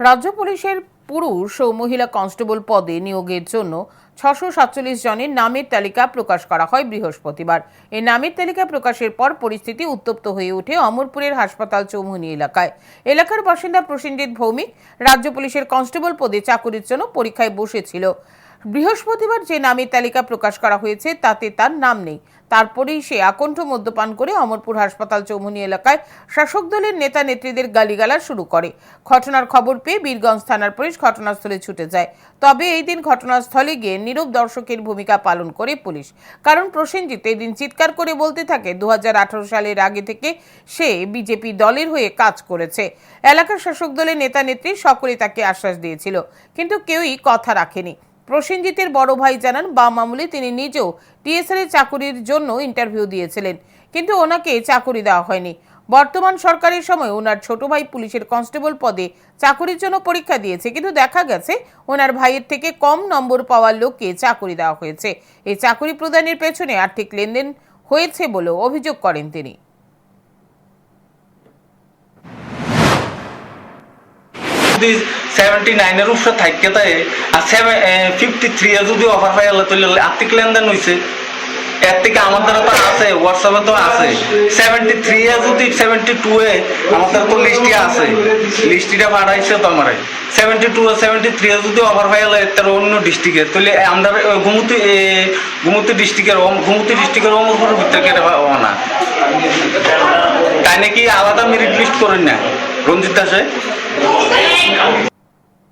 রাজ্য পুলিশের পুরুষ ও মহিলা কনস্টেবল পদে নিয়োগের জন্য ছশো সাতচল্লিশ জনের নামের তালিকা প্রকাশ করা হয় বৃহস্পতিবার। এই নামের তালিকা প্রকাশের পর পরিস্থিতি উত্তপ্ত হয়ে ওঠে অমরপুরের হাসপাতাল চৌমুহনী এলাকায়। এলাকার বাসিন্দা প্রসেনজিৎ ভৌমিক রাজ্য পুলিশের কনস্টেবল পদে চাকরির জন্য পরীক্ষায় বসেছিল। বৃহস্পতিবার যে নামের তালিকা প্রকাশ করা হয়েছে, তাতে তার নাম নেই। তারপরেই সে আকণ্ঠ মদ্যপান করে অমরপুর হাসপাতাল চৌমুনি এলাকায় শাসক দলের নেতা নেত্রীদের গালিগালা শুরু করে। ঘটনার খবর পেয়ে বীরগঞ্জ থানার পুলিশ ঘটনাস্থলে ছুটে যায়। তবে এই দিন ঘটনাস্থলে গিয়ে নীরব দর্শকের ভূমিকা পালন করে পুলিশ। কারণ প্রসেনজিৎ এই দিন চিৎকার করে বলতে থাকে দু হাজার আঠারো সালের আগে থেকে সে বিজেপি দলের হয়ে কাজ করেছে। এলাকার শাসক দলের নেতা নেত্রী সকলে তাকে আশ্বাস দিয়েছিল, কিন্তু কেউই কথা রাখেনি। প্রসেনজিতের বড় ভাই জানান, বাম আমলে তিনি নিজেও টিএসএল এর চাকুরির জন্য ইন্টারভিউ দিয়েছিলেন, কিন্তু ওনাকে চাকুরি দেওয়া হয়নি। বর্তমান সরকারের সময় ওনার ছোট ভাই পুলিশের কনস্টেবল পদে চাকুরির জন্য পরীক্ষা দিয়েছে, কিন্তু দেখা গেছে ওনার ভাইয়ের থেকে কম নম্বর পাওয়ার লোককে চাকুরি দেওয়া হয়েছে। এই চাকুরি প্রদানের পেছনে আর্থিক লেনদেন হয়েছে বলেও অভিযোগ করেন তিনি। যদি সেভেন্টি নাইনের উপরে থাকতে তাই আর সেভেন ফিফটি থ্রি এ যদি অফার পাই আল্লাহ তাহলে আর্থিক লেনদেন হয়েছে এর থেকে আমাদের তো আছে হোয়াটসঅ্যাপে তো আছে। সেভেন্টি থ্রি এ যদি সেভেন্টি টু এ আমাদের তো লিস্টে আছে। লিস্টিটা পাঠাইছে তো আমার। সেভেন্টি টু সেভেন্টি থ্রি যদি অফার পাই আল্লাহ তার অন্য ডিস্ট্রিক্টে তাহলে আমরা এ, গুমতি ডিস্ট্রিক্টের গুমতি ডিস্ট্রিক্টের অমরপুরের ভিতরে কেটে না। তাই নাকি আলাদা মেরিট লিস্ট করেন না? রঞ্জিত দাসে